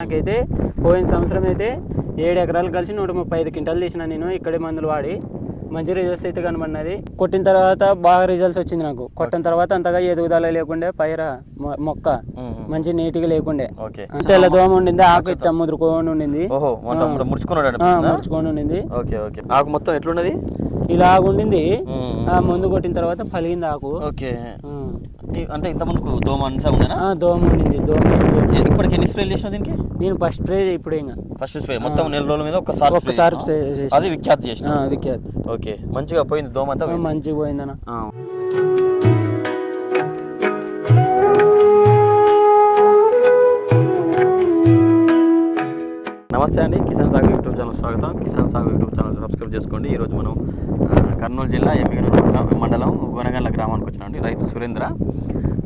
నాకైతే పోయిన సంవత్సరం అయితే ఏడు ఎకరాలు కలిసి నూట ముప్పై ఐదు క్వింటాలు తీసిన నేను ఇక్కడే మందులు వాడి మంచి రిజల్ట్స్ అయితే కనబడినది. కొట్టిన తర్వాత బాగా రిజల్ట్స్ వచ్చింది నాకు. కొట్టిన తర్వాత అంతగా ఎదుగుదల లేకుండే పైర మొక్క మంచి నీట్గా లేకుండే. తెల్ల దోమ ఉండింది ఆకు ఇట్లా ముదురుకొని ఉండింది. ముడుచుకొని ఉండింది. ఆకు మొత్తం ఎట్లున్నది? ఇలా ఉండింది మ్మ్. ఆ మందు కొట్టిన తర్వాత పలిగింది ఆకు. ఓకే. అంటే ఇంత ముందుకు దోమ అంతా ఉండేనా? దోమ ఉండింది దోమ ఇప్పటికి ఎన్ని స్ప్రేలు చేసినావు దీనికి? నేను ఫస్ట్ స్ప్రే ఇప్పుడు ఇంకా ఫస్ట్ స్ప్రే మొత్తం నెల రోజుల మీద spray చేసిన. అది విఖ్యాతి చేసిన విఖ్యాత్. ఓకే. మంచిగా పోయింది దోమ అంతా పోయింది. మంచిగా పోయిందన్న ఆ. నమస్తే అండి కిసాన్ సాగు యూట్యూబ్ ఛానల్ స్వాగతం. కిసాన్ సాగు యూట్యూబ్ ఛానల్ సబ్స్క్రైబ్ చేసుకోండి. ఈరోజు మనం కర్నూలు జిల్లా ఎమ్మిగనూరు మండలం- గొనగండ్ల గ్రామానికి వచ్చినామండి రైతు సురేంద్ర.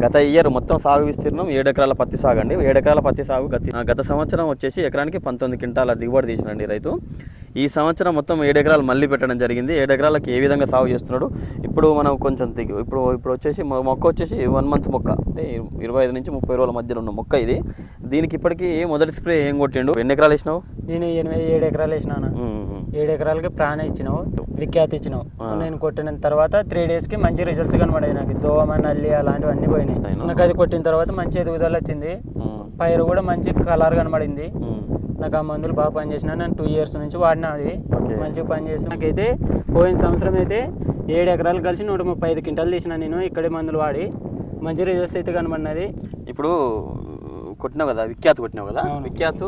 గత ఇయర్ మొత్తం సాగు విస్తీర్ణం ఏడు ఎకరాల పత్తి సాగు అండి. ఏడు ఎకరాల పత్తి సాగు గత గత సంవత్సరం వచ్చేసి ఎకరానికి పంతొమ్మిది క్వింటాల దిగుబడి తీసినండి రైతు. ఈ సంవత్సరం మొత్తం ఏడు ఎకరాలు మళ్ళీ పెట్టడం జరిగింది. ఏడు ఎకరాలకి ఏ విధంగా సాగు చేస్తున్నాడు? ఇప్పుడు మనం కొంచెం దిగు ఇప్పుడు ఇప్పుడు వచ్చేసి మొక్క వచ్చేసి వన్ మంత్ మొక్క అంటే ఇరవై ఐదు నుంచి ముప్పై రోజుల మధ్యలో ఉన్న మొక్క ఇది. దీనికి ఇప్పటికీ మొదటి స్ప్రే ఏం కొట్టిండు? ఎన్ని ఎకరాలు వేసినావు? నేను ఎనిమిది ఏడు ఎకరాలు వేసినాను. ఏడు ఎకరాలకి ప్రాణ ఇచ్చినావు విఖ్యాతి ఇచ్చినావు. నేను కొట్టిన తర్వాత త్రీ డేస్కి మంచి రిజల్ట్స్ కనబడాయి నాకు. దోమ నల్లి అలాంటివన్నీ పోయినాయి? నాకు అది కొట్టిన తర్వాత మంచి ఎదుగుదల వచ్చింది. పైరు కూడా మంచి కలర్ కనబడింది. ఉమ్. నాకు ఆ మందులు బాగా పనిచేసిన నేను టూ ఇయర్స్ నుంచి వాడినా అది. మంచిగా పనిచేసి నాకైతే పోయిన సంవత్సరం అయితే ఏడు ఎకరాలు కలిసి నూట ముప్పై ఐదు క్వింటాలు తీసిన నేను ఇక్కడే మందులు వాడి. మంచి రిజల్ట్స్ అయితే కనబడినది. ఇప్పుడు కొట్టినావు కదా విఖ్యాత్ కొట్టినావు కదా విఖ్యాత్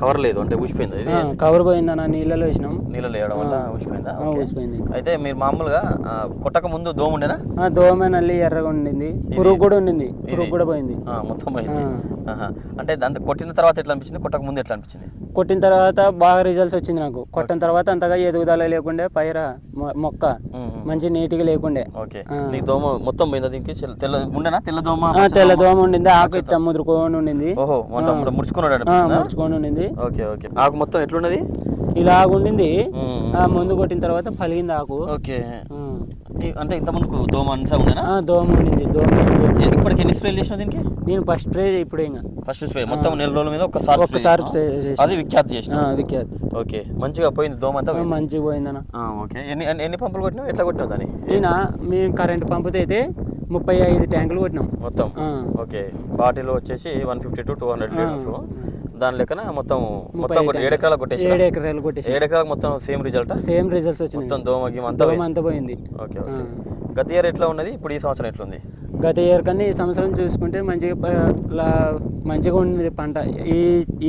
కవర్ లేదు అంటే ఊసిపోయింది కవర్ పోయిందన్న నీళ్ళలో వేసినాం. నీళ్ళలో వేయడం వల్ల ఊసిపోయిందా. ఊసిపోయింది. అయితే మీరు మామూలుగా కొట్టక ముందు దోమ ఉండేనా? దోమ నల్లి ఎర్రగా ఉండింది. పురుగు కూడా ఉండింది. పురుగు కూడా పోయింది. ఆ, మొత్తం పోయింది. అంటే దాంతో కొట్టిన తర్వాత ఎట్లా అనిపించింది? కొట్టక ముందు ఎట్లా అనిపించింది? కొట్టిన తర్వాత బాగా రిజల్ట్స్ వచ్చింది నాకు. కొట్టిన తర్వాత అంతగా ఎదుగుదల లేకుండే పైర మొక్క. మంచి నీట్గా లేకుండే. ఓకే. దోమ మొత్తం పోయిందా దీనికి? తెల్ల- ఉండేనా? తెల్ల దోమ తెల్ల దోమ ఉండింది ఆకు ఇట్లా ముదురుకొని ఉండింది. ఓహో మొన్న ముడుచుకున్నాడు ముడుచుకొని ఉండింది. Okay okay. ఆకు మొత్తం ఎట్లున్నది? ఇలా ఉండింది. ఆ మందు కొట్టిన తర్వాత పలిగింది ఆకు. ఓకే. అంటే ఇంత ముందుకు దోమ అంతా ఉండేనా దోమ ఉండింది దోమ ఉండింది. ఇప్పటికి ఎన్ని స్ప్రేలు చేసినావు దీనికి? నేను ఫస్ట్ స్ప్రే ఇప్పుడు ఇంకా. ఫస్ట్ స్ప్రే మొత్తం నెల రోజుల మీద spray చేసిన. అది విఖ్యాతి చేసిన? విఖ్యాత్. ఓకే. మంచిగా పోయింది దోమ అంతా. మంచిగా పోయిందన్న. ఓకే. ఎన్ని ఎన్ని- పంపులు కొట్టినావు? ఎట్లా కొట్టినావు దాన్ని? ఈయన మేము కరెంట్ పంపుతో అయితే ముప్పై ఐదు ట్యాంకులు కొట్టినాం. మొత్తం. ఓకే. బాటిల్ వచ్చేసి one fifty to two hundred litres. దాని లెక్కన మొత్తం మొత్తం ఏడు ఎకరాలకు కొట్టేసి ఏడు ఎకరాలు కొట్టేసి ఏడు ఎకరాలకు మొత్తం సేమ్ రిజల్ట్? సేమ్ రిజల్ట్స్ వచ్చినాయి. మొత్తం దోమ గిమ అంతా. అంతా పోయింది. ఓకే గత ఇయర్ ఎట్లా ఉన్నది? ఇప్పుడు ఈ సంవత్సరం ఎట్లుంది? గత ఇయర్ కన్నా ఈ సంవత్సరం చూసుకుంటే మంచిగా మంచిగా ఉంది పంట. ఈ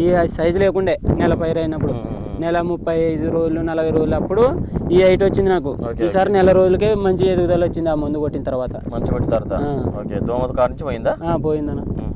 ఈ సైజు లేకుండే నెల పైరు అయినప్పుడు. నెల ముప్పై ఐదు రోజులు నలభై రోజులు అప్పుడు ఈ హైట్ వచ్చింది నాకు. ఈసారి నెల రోజులకే మంచి ఎదుగుదల వచ్చింది ఆ మందు కొట్టిన తర్వాత. మంచి కొట్టిన తర్వాత. పోయిందా? పోయిందన్న.